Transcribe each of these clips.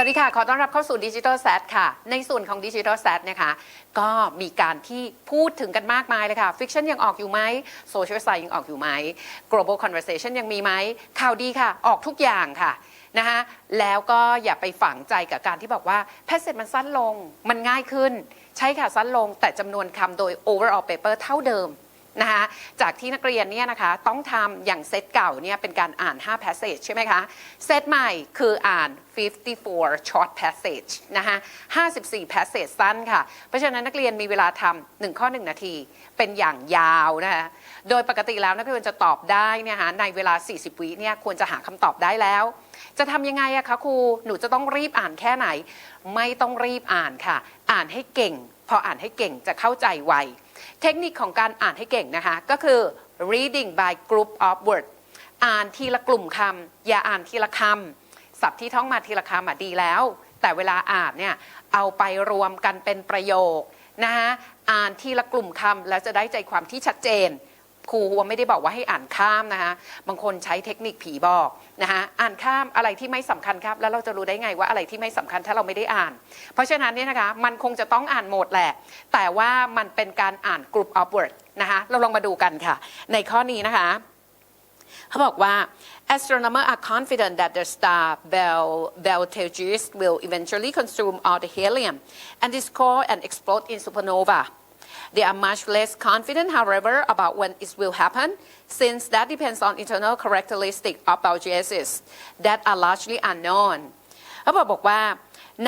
วัสดีค่ะ ขอต้อนรับเข้าสู่ดิจิทัลแซดค่ะ ในส่วนของดิจิทัลแซดนะคะ ก็มีการที่พูดถึงกันมากมายเลยค่ะฟิกชันยังออกอยู่ไหมโซเชียลไซยังออกอยู่ไหม global conversation ยังมีไหมข่าวดีค่ะ ออกทุกอย่างค่ะนะคะแล้วก็อย่าไปฝังใจกับการที่บอกว่าแพสเซจมันสั้นลงมันง่ายขึ้น ใช่ค่ะสั้นลงแต่จำนวนคำโดย overall paper เท่าเดิม นะคะจากที่นักเรียนเนี่ยนะคะต้องทำอย่างเซตเก่าเนี่ยเป็นการอ่าน 5 passage ใช่ไหมคะ เซตใหม่คืออ่าน 54 short passage นะคะ54 passage สั้นค่ะ เพราะฉะนั้นนักเรียนมีเวลาทำ1ข้อ 1 นาที เป็นอย่างยาวนะคะโดยปกติแล้วนักเรียนจะตอบได้เนี่ยคะในเวลา 40 วิเนี่ยควรจะหาคำตอบได้แล้ว จะทำยังไงอะคะครู หนูจะต้องรีบอ่านแค่ไหน ไม่ต้องรีบอ่านค่ะ อ่านให้เก่ง พออ่านให้เก่งจะเข้าใจไว เทคนิคของการอ่านให้เก่งนะคะ ก็คือ reading by group of word อ่านทีละกลุ่มคำอย่าอ่านทีละคำศัพท์ที่ท่องมาทีละคำอะดีแล้ว แต่เวลาอ่านเนี่ยเอาไปรวมกันเป็นประโยคนะคะอ่านทีละกลุ่มคำแล้วจะได้ใจความที่ชัดเจน ครูหัวไม่ได้บอกว่าให้อ่านข้ามนะคะบางคนใช้เทคนิคผีบอกนะคะอ่านข้ามอะไรที่ไม่สำคัญครับ แล้วเราจะรู้ได้ไงว่าอะไรที่ไม่สำคัญถ้าเราไม่ได้อ่าน เพราะฉะนั้นเนี่ยนะคะมันคงจะต้องอ่านหมดแหละ แต่ว่ามันเป็นการอ่าน group of word นะคะเราลองมาดูกันค่ะ ในข้อนี้นะคะเขาบอกว่า astronomers are confident that the star Bel Betelgeuse will eventually consume all the helium and dissolve and explode in supernova. They are much less confident, however, about when it will happen, since that depends on internal characteristics of Betelgeuse that are largely unknown. เขาบอกบอกว่า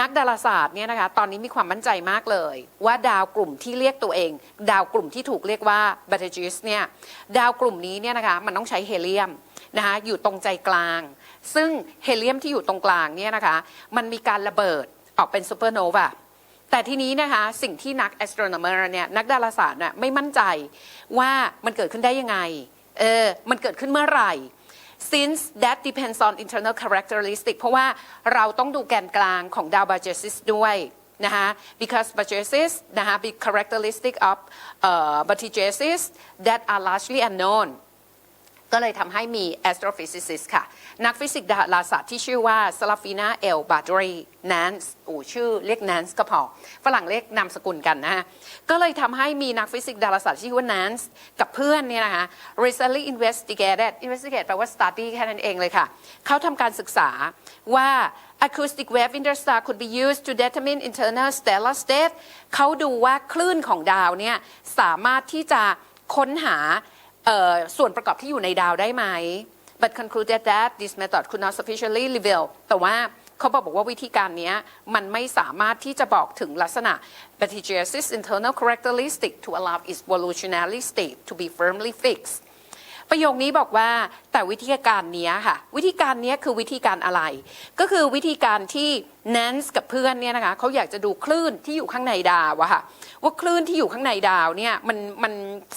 นักดาราศาสตร์เนี่ยนะคะตอนนี้มีความมั่นใจมากเลย ว่าดาวกลุ่มที่เรียกตัวเอง ดาวกลุ่มที่ถูกเรียกว่า Betelgeuse เนี่ยดาวกลุ่มนี้เนี่ยนะคะมันต้องใช้เฮเลียมนะคะอยู่ตรงใจกลาง ซึ่งเฮเลียมที่อยู่ตรงกลางเนี่ยนะคะมันมีการระเบิดออกเป็นซูเปอร์โนวา แต่ทีนี้นะคะสิ่งที่นัก astronomer เนี่ยนักดาราศาสตร์น่ะไม่มั่นใจว่ามันเกิดขึ้นได้ยังไง เออ มันเกิดขึ้นเมื่อไหร่ since that depends on internal characteristic เพราะว่าเราต้องดูแกนกลางของดาวบาเจซิสด้วยนะคะ because Bajesis นะคะ be characteristic of uh, Bajesis that are largely unknown ก็เลยทำให้มี astrophysicist ค่ะ นักฟิสิกส์ดาราศาสตร์ที่ชื่อว่าสลาฟีนาเอลบาดรีแนนส์โอ้ชื่อเรียกแนนส์ก็พอ ฝรั่งเรียกนามสกุลกันนะก็เลยทำให้มีนักฟิสิกส์ดาราศาสตร์ที่ชื่อว่าแนนส์กับเพื่อนเนี่ยนะคะ recently investigated investigate แปลว่า study แค่นั้นเองเลยค่ะ เขาทำการศึกษาว่า acoustic wave in the star could be used to determine internal stellar state เขาดูว่าคลื่นของดาวเนี่ยสามารถที่จะค้นหา ส่วนประกอบที่อยู่ในดาวได้ไหม but concluded that this method could not sufficiently reveal แต่ว่าเขาบอกบอกว่าวิธีการนี้มันไม่สามารถที่จะบอกถึงลักษณะ Betelgeuse internal characteristic to allow its evolutionary state to be firmly fixed ประโยคนี้บอกว่าแต่วิธีการนี้ค่ะ วิธีการนี้คือวิธีการอะไร ก็คือวิธีการที่แนนส์กับเพื่อนเนี่ยนะคะเขาอยากจะดูคลื่นที่อยู่ข้างในดาวอะค่ะว่าคลื่นที่อยู่ข้างในดาวเนี่ยมันมัน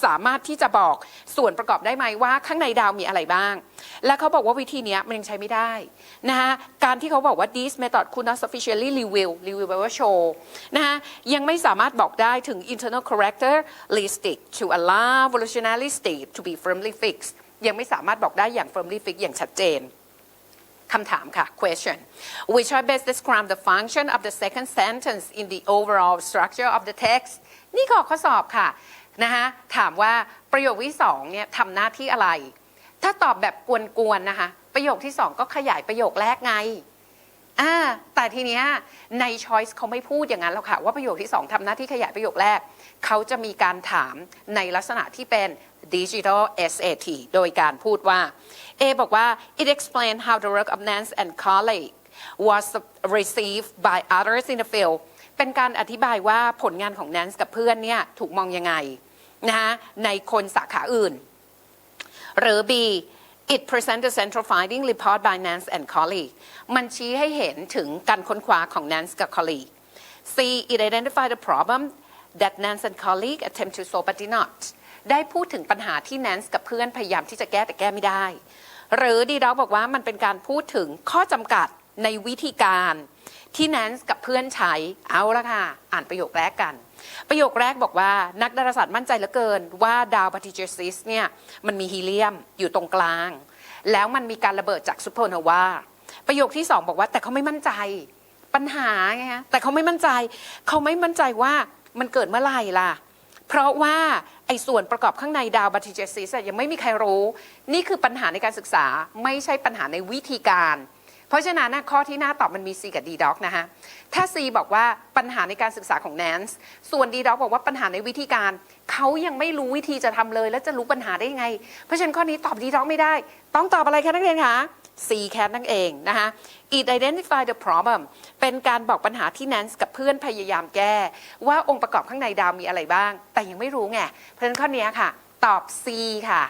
สามารถที่จะบอกส่วนประกอบได้ไหมว่าข้างในดาวมีอะไรบ้าง และเขาบอกว่าวิธีนี้มันยังใช้ไม่ได้นะคะการที่เขาบอกว่า this method could not sufficiently reveal reveal แปลว่าโชว์นะคะยังไม่สามารถบอกได้ถึง internal characteristic to allow evolutionary state to be firmly fixed ยังไม่สามารถบอกได้อย่าง firmly fixed อย่างชัดเจนคำถามค่ะ question which are best describe the function of the second sentence in the overall structure of the text นี่ขอข้อสอบค่ะนะคะถามว่าประโยคที่สองเนี่ยทำหน้าที่อะไร ถ้าตอบแบบกวนๆนะคะประโยคที่สองก็ขยายประโยคแรกไง อ่าแต่ทีเนี้ยใน choice เขาไม่พูดอย่างนั้นหรอกค่ะ ว่าประโยคที่สองทำหน้าที่ขยายประโยคแรก เขาจะมีการถามในลักษณะที่เป็น digital SAT โดยการพูดว่า A บอกว่า it explained how the work of Nance and colleague was received by others in the field เป็นการอธิบายว่าผลงานของ Nance กับเพื่อนเนี่ยถูกมองยังไงนะคะในคนสาขาอื่น หรือ B it present the central finding report by Nance and colleague มันชี้ให้เห็นถึงการค้นคว้าของ Nance กับ colleague C it identify the problem that Nance and colleague attempt to solve but did not ได้พูดถึงปัญหาที่ Nance กับเพื่อนพยายามที่จะแก้แต่แก้ไม่ได้ หรือดีด็อกบอกว่ามันเป็นการพูดถึงข้อจำกัดในวิธีการ ที่ Nance กับเพื่อนใช้เอาละค่ะ อ่านประโยคแรกกัน ประโยคแรกบอกว่านักดาราศาสตร์มั่นใจเหลือเกิน ว่าดาวบัติเจซิสเนี่ยมันมีฮีเลียมอยู่ตรงกลาง แล้วมันมีการระเบิดจากซูเปอร์โนวาประโยคที่สองบอกว่าแต่เขาไม่มั่นใจปัญหาไงฮะแต่เขาไม่มั่นใจ เขาไม่มั่นใจว่ามันเกิดเมื่อไหร่ล่ะ เพราะว่าไอ้ส่วนประกอบข้างในดาวบัติเจซิสยังไม่มีใครรู้ นี่คือปัญหาในการศึกษาไม่ใช่ปัญหาในวิธีการ เพราะฉะนั้นข้อที่น่าตอบมันมี C กับ D doc นะคะถ้า C บอกว่าปัญหาในการศึกษาของ Nance ส่วน D doc บอกว่าปัญหาในวิธีการ เขายังไม่รู้วิธีจะทำเลย แล้วจะรู้ปัญหาได้ยังไง เพราะฉะนั้นข้อนี้ตอบ D doc ไม่ได้ ต้องตอบอะไรคะนักเรียนคะ C cat นั่นเองนะคะ it identify the problem เป็นการบอกปัญหาที่ Nance กับเพื่อนพยายามแก้ ว่าองค์ประกอบข้างในดาวมีอะไรบ้าง แต่ยังไม่รู้ไงเพราะฉะนั้นข้อนี้ค่ะ ตอบ C ค่ะ